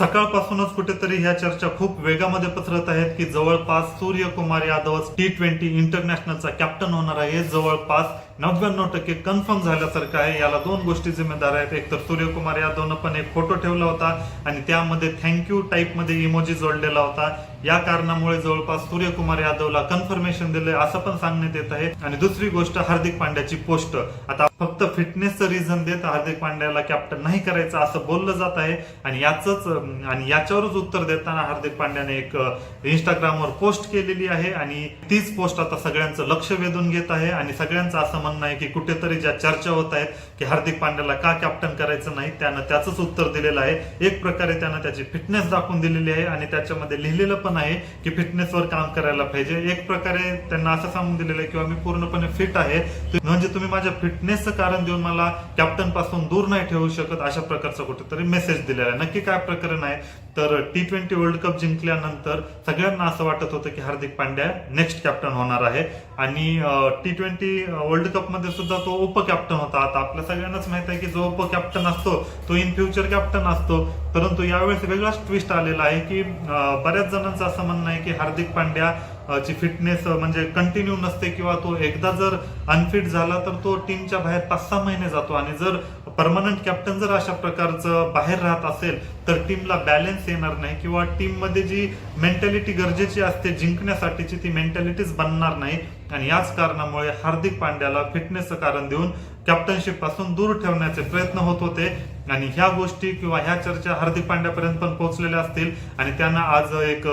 सकाळपासूनच कुठेतरी ह्या चर्चा खूप वेगामध्ये पसरत आहेत की जवळपास सूर्यकुमार यादवच टी ट्वेंटी इंटरनॅशनलचा कॅप्टन होणार आहे. जवळपास नव्याण्णव टक्के कन्फर्म झाल्यासारखं आहे. याला दोन गोष्टी जिम्मेदार आहेत. एक तर सूर्यकुमार यादवनं पण एक फोटो ठेवला होता आणि त्यामध्ये थँक्यू टाईपमध्ये इमोजी जोडलेला होता. या कारणामुळे जवळपास सूर्यकुमार यादवला कन्फर्मेशन दिलंय असं पण सांगण्यात येत आहे. आणि दुसरी गोष्ट हार्दिक पांड्याची पोस्ट. आता फक्त फिटनेसचं रिझन देत हार्दिक पांड्याला कॅप्टन नाही करायचं असं बोललं जात आहे. आणि याच आणि याच्यावरच उत्तर देताना हार्दिक पांड्याने एक इंस्टाग्रामवर पोस्ट केलेली आहे. आणि तीच पोस्ट आता सगळ्यांचं लक्ष वेधून घेत आहे. आणि सगळ्यांचं असं म्हणणं आहे की कुठेतरी ज्या चर्चा होत आहेत की हार्दिक पांड्याला का कॅप्टन करायचं नाही त्यानं त्याचंच उत्तर दिलेलं आहे. एक प्रकारे त्यानं त्याची फिटनेस दाखवून दिलेली आहे आणि त्याच्यामध्ये लिहिलेलं पण आहे की फिटनेसवर काम करायला पाहिजे. एक प्रकारे त्यांना असं सांगून दिलेलं आहे किंवा मी पूर्णपणे फिट आहे. म्हणजे तुम्ही माझ्या फिटनेसचं कारण देऊन मला कॅप्टनपासून दूर नाही ठेवू शकत अशा प्रकारचा कुठेतरी मेसेज दिलेला आहे. नक्की काय प्रकरण आहे? तर टी ट्वेंटी वर्ल्ड कप जिंकल्यानंतर सगळ्यांना असं वाटत होतं की हार्दिक पांड्या नेक्स्ट कॅप्टन होणार आहे. आणि टी ट्वेंटी वर्ल्ड कपमध्ये सुद्धा तो उपकॅप्टन होता. आता आपल्या सगळ्यांनाच माहीत आहे की जो उपकॅप्टन असतो तो इन फ्युचर कॅप्टन असतो. परंतु यावेळेस वेगळाच ट्विस्ट आलेला आहे की बऱ्याच जणांचं असं म्हणणं आहे की हार्दिक पांड्या ची फिटनेस म्हणजे कंटिन्यू नसते किंवा तो एकदा जर अनफिट झाला तर तो टीमच्या बाहेर पाच सहा महिने जातो. आणि जर परमनंट कॅप्टन जर अशा प्रकारचं बाहेर राहत असेल तर टीमला बॅलन्स येणार नाही किंवा टीममध्ये जी मेंटॅलिटी गरजेची असते जिंकण्यासाठीची ती मेंटॅलिटीच बनणार नाही. आणि याच कारणामुळे हार्दिक पांड्याला फिटनेसचं कारण देऊन कॅप्टनशिपपासून दूर ठेवण्याचे प्रयत्न होत होते. आणि ह्या गोष्टी किंवा ह्या चर्चा हार्दिक पांड्यापर्यंत पण पोहोचलेल्या असतील. आणि त्यांना आज एक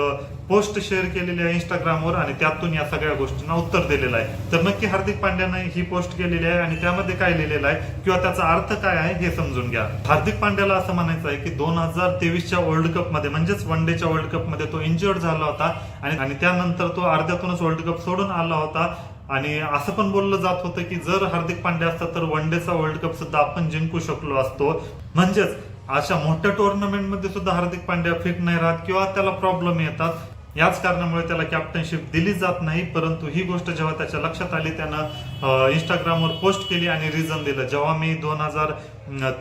पोस्ट शेअर केलेली आहे इंस्टाग्रामवर आणि त्यातून या सगळ्या गोष्टींना उत्तर दिलेलं आहे. तर नक्की हार्दिक पांड्यानं ही पोस्ट केलेली आहे आणि त्यामध्ये काय लिहिलेलं आहे किंवा त्याचा अर्थ काय आहे हे समजून घ्या. हार्दिक पांड्याला असं म्हणायचं आहे की दोन हजार तेवीसच्या वर्ल्ड कपमध्ये म्हणजेच वन डेच्या वर्ल्ड कपमध्ये तो इंजर्ड झाला होता. आणि आणि त्यानंतर तो अर्ध्यातूनच वर्ल्ड कप सोडून आला होता. आणि असं पण बोललं जात होतं की जर हार्दिक पांड्या असता तर वन डेचा वर्ल्ड कप सुद्धा आपण जिंकू शकलो असतो. म्हणजेच अशा मोठ्या टुर्नामेंटमध्ये सुद्धा हार्दिक पांड्या फिट नाही राहत किंवा त्याला प्रॉब्लेम येतात. याच कारणामुळे त्याला कॅप्टनशिप दिली जात नाही परंतु ही गोष्ट जेव्हा त्याच्या लक्षात आली त्यानं इंस्टाग्रामवर पोस्ट केली आणि रिझन दिलं. जेव्हा मी दोन हजार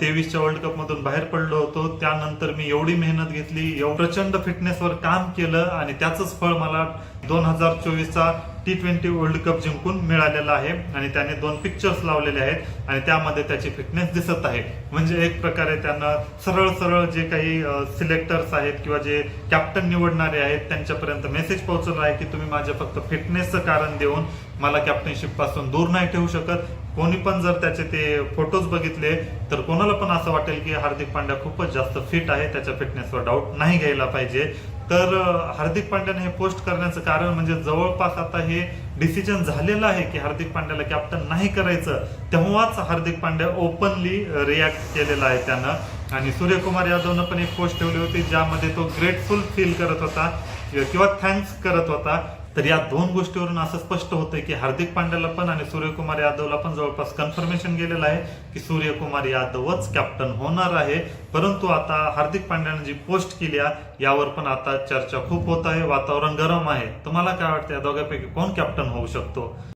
तेवीसच्या वर्ल्ड कप मधून बाहेर पडलो होतो त्यानंतर मी एवढी मेहनत घेतली एवढं प्रचंड फिटनेसवर काम केलं आणि त्याच फळ मला दोन हजार चोवीसचा टी ट्वेंटी वर्ल्ड कप जिंकून मिळालेला आहे आणि त्याने दोन पिक्चर्स लावलेले आहेत आणि त्यामध्ये त्याची फिटनेस दिसत आहे. म्हणजे एक प्रकारे त्यांना सरळ सरळ जे काही सिलेक्टर्स आहेत किंवा जे कॅप्टन निवडणारे आहेत त्यांच्यापर्यंत मेसेज पोहोचला आहे की तुम्ही माझ्या फक्त फिटनेसचं कारण देऊन मला कॅप्टनशिपपासून दूर नाही ठेवू शकत. कोणी पण जर त्याचे ते फोटोज बघितले तर कोणाला पण असं वाटेल की हार्दिक पांड्या खूपच जास्त फिट आहे त्याच्या फिटनेसवर डाऊट नाही घ्यायला पाहिजे. तर हार्दिक पांड्याने हे पोस्ट करण्याचं कारण म्हणजे जवळपास आता हे डिसिजन झालेलं आहे की हार्दिक पांड्याला कॅप्टन नाही करायचं तेव्हाच हार्दिक पांड्या ओपनली रिॲक्ट केलेला आहे त्यानं. आणि सूर्यकुमार यादवनं पण एक पोस्ट ठेवली होती ज्यामध्ये तो ग्रेटफुल फील करत होता किंवा थँक्स करत होता. तर या दोन गोष्टीवरून असं स्पष्ट होतंय की हार्दिक पांड्याला पण आणि सूर्यकुमार यादवला पण जवळपास कन्फर्मेशन गेलेलं आहे की सूर्यकुमार यादवच कॅप्टन होणार आहे. परंतु आता हार्दिक पांड्याने जी पोस्ट केली आहे यावर पण आता चर्चा खूप होत आहे वातावरण गरम आहे. तुम्हाला काय वाटतं या दोघांपैकी कोण कॅप्टन होऊ शकतो?